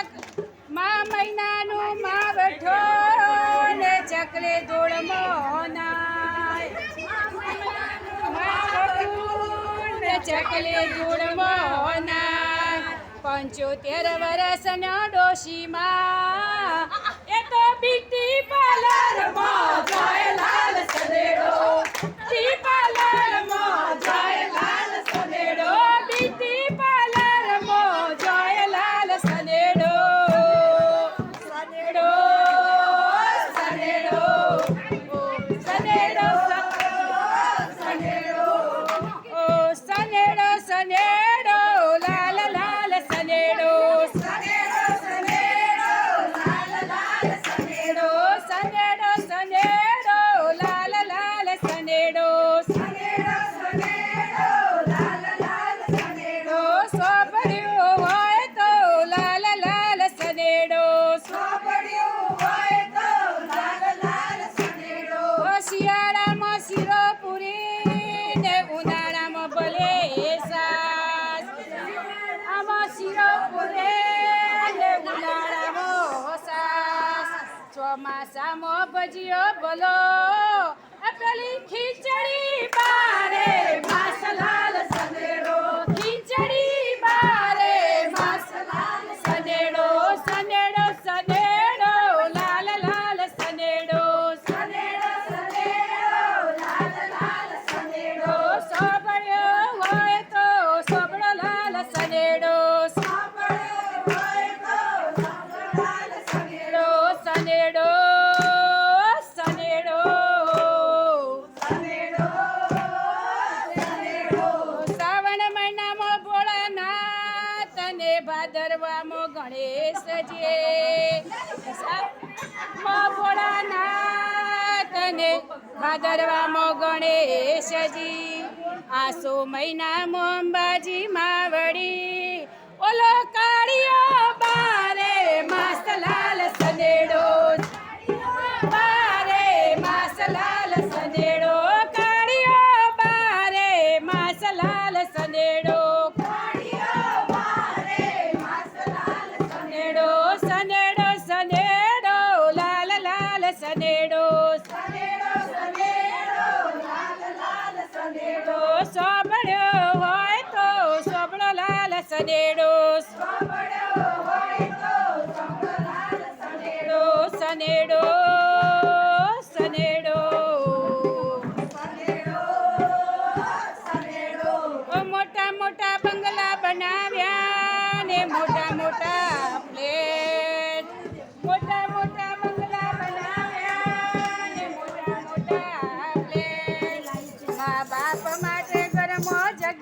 ચક મા મહિનાનો મા બેઠો ચકલે દોડ મોના ચકલે દોડ મોના પંચોતેર વર્ષનો ડોશીમાં એ તો બીટી પાલા ચોમાસામાં ભજીયો ભલો આ પેલી ખીચડી બારે માસલાલ સનેડો ખીચડી બારે માસલાલ સનેડો સનેડો સનેડો લાલ લાલ સનેડો સનેડો સનેડો લાલ લાલ સનેડો સોબળ્યો હોય તો સોબળો લાલ સનેડો સોબળ્યો હોય તો સોબળો લાલ સનેડો સનેડો સનેડો ભાદરવામાં ગણેશ છે ભોળાનાથને ભાદરવામાં ગણેશજી આસો મહિનામાં અંબાજી માવડી, ઓલો કાળિયો બારે લાલ સનેડો સાંભળ્યો હોય તો સાંભળો લાલ સનેડો સનેડો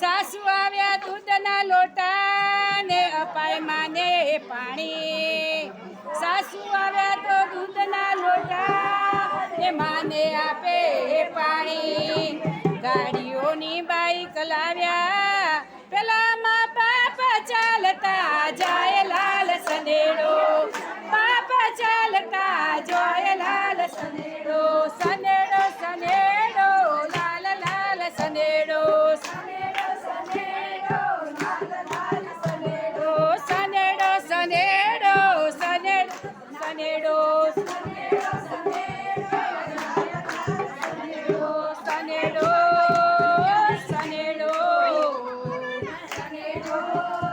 સાસુ આવ્યા દૂધના લોટા ને અપાય માને પાણી. સાસુ આવ્યા તો દૂધના લોટા ને માને આપે પાણી. ગાડીઓની બાઈક લાવ્યા. પેલા મા બાપ ચાલતા જાય લાલ Sanedo. Saneros. Saneros. Saneros. Saneros.